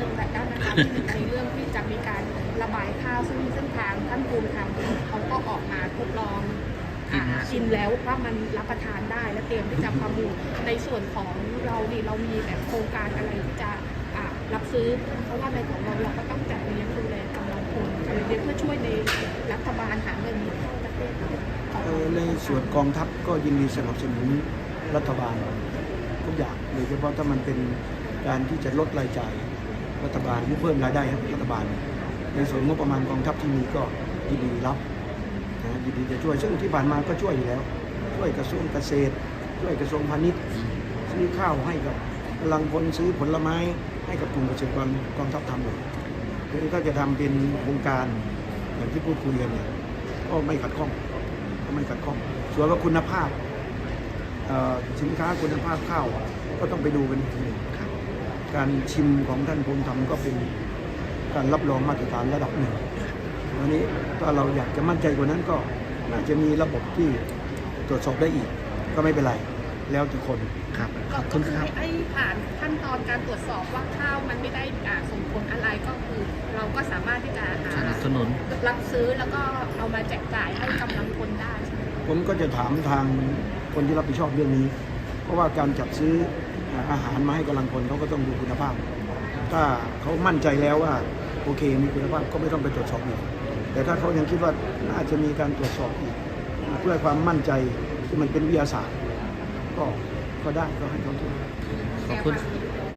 นึงแต่ด้านนะคะในเรื่องที่จะมีการระบายข้าวซึ่งมีเส้นทางท่านภูมิทางเขาก็ออกมาทดลองอ่าชิมแล้วว่ามันรับประทานได้และเตรียมที่จะประมูลในส่วนของเรานี่เรามีแบบโครงการอะไรที่จะอ่ารับซื้อ เพราะว่าในของเราเราก็ต้องจัดเลี้ยงดูแลกำลังพลจัดเลี้ยงเพื่อช่วยในรัฐบาลหาเงินเข้าประเทศเอ่อในส่วนกองทัพก็ยินดีสนับสนุนรัฐบาลทุกอย่างโดยเฉพาะถ้ามันเป็นการที่จะลดรายจ่าย รัฐบาลเพิ่มรายได้ให้รัฐบาล ในส่วนงบประมาณกองทัพที่มีก็ยินดีรับนะยินดีจะช่วยซึ่งที่ผ่านมาก็ช่วยอยู่แล้ว ช่วยกระทรวงเกษตร ช่วยกระทรวงพาณิชย์ซื้อข้าวให้กับกำลังพลซื้อผลไม้ให้กับกลุ่มเกษตรกรกองทัพทำอยู่คือถ้าจะทำเป็นโครงการอย่างที่พูดคุยกันเนี่ยก็ไม่ขัดข้องก็ไม่ขัดข้อง ส่วนว่าคุณภาพสินค้าคุณภาพข้าวก็ต้องไปดูกันอีกทีหนึ่ง การชิมของท่านภูมิธรรมก็เป็นการรับรองมาตรฐานระดับหนึ่งวันนี้ถ้าเราอยากจะมั่นใจกว่านั้นก็น่าจะมีระบบที่ตรวจสอบได้อีก ก็ไม่เป็นไร แล้วแต่คนครับขก็อบคืคุณอครับให้ผ่านขั้นตอนการตรวจสอบว่าข้าวมันไม่ได้อ่าส่งผลอะไรก็คือ เราก็สามารถที่จะหาสนับสนุน รับซื้อแล้วก็เอามาแจกจ่ายให้กำลังพลได้ใช่ไหมผมก็จะถามทางคนที่รับผิดชอบเรื่องนี้ เพราะว่าการจัดซื้อ อาหารมาให้กำลังพลเขาก็ต้องดูคุณภาพ ถ้าเขามั่นใจแล้วว่าโอเคมีคุณภาพก็ไม่ต้องไปตรวจสอบอีกแต่ถ้าเขายังคิดว่าน่าจะมีการตรวจสอบอีกเพื่อความมั่นใจที่มันเป็นวิทยาศาสตร์ ก็ก็ได้ก็ให้เขาตรวจขอบคุณ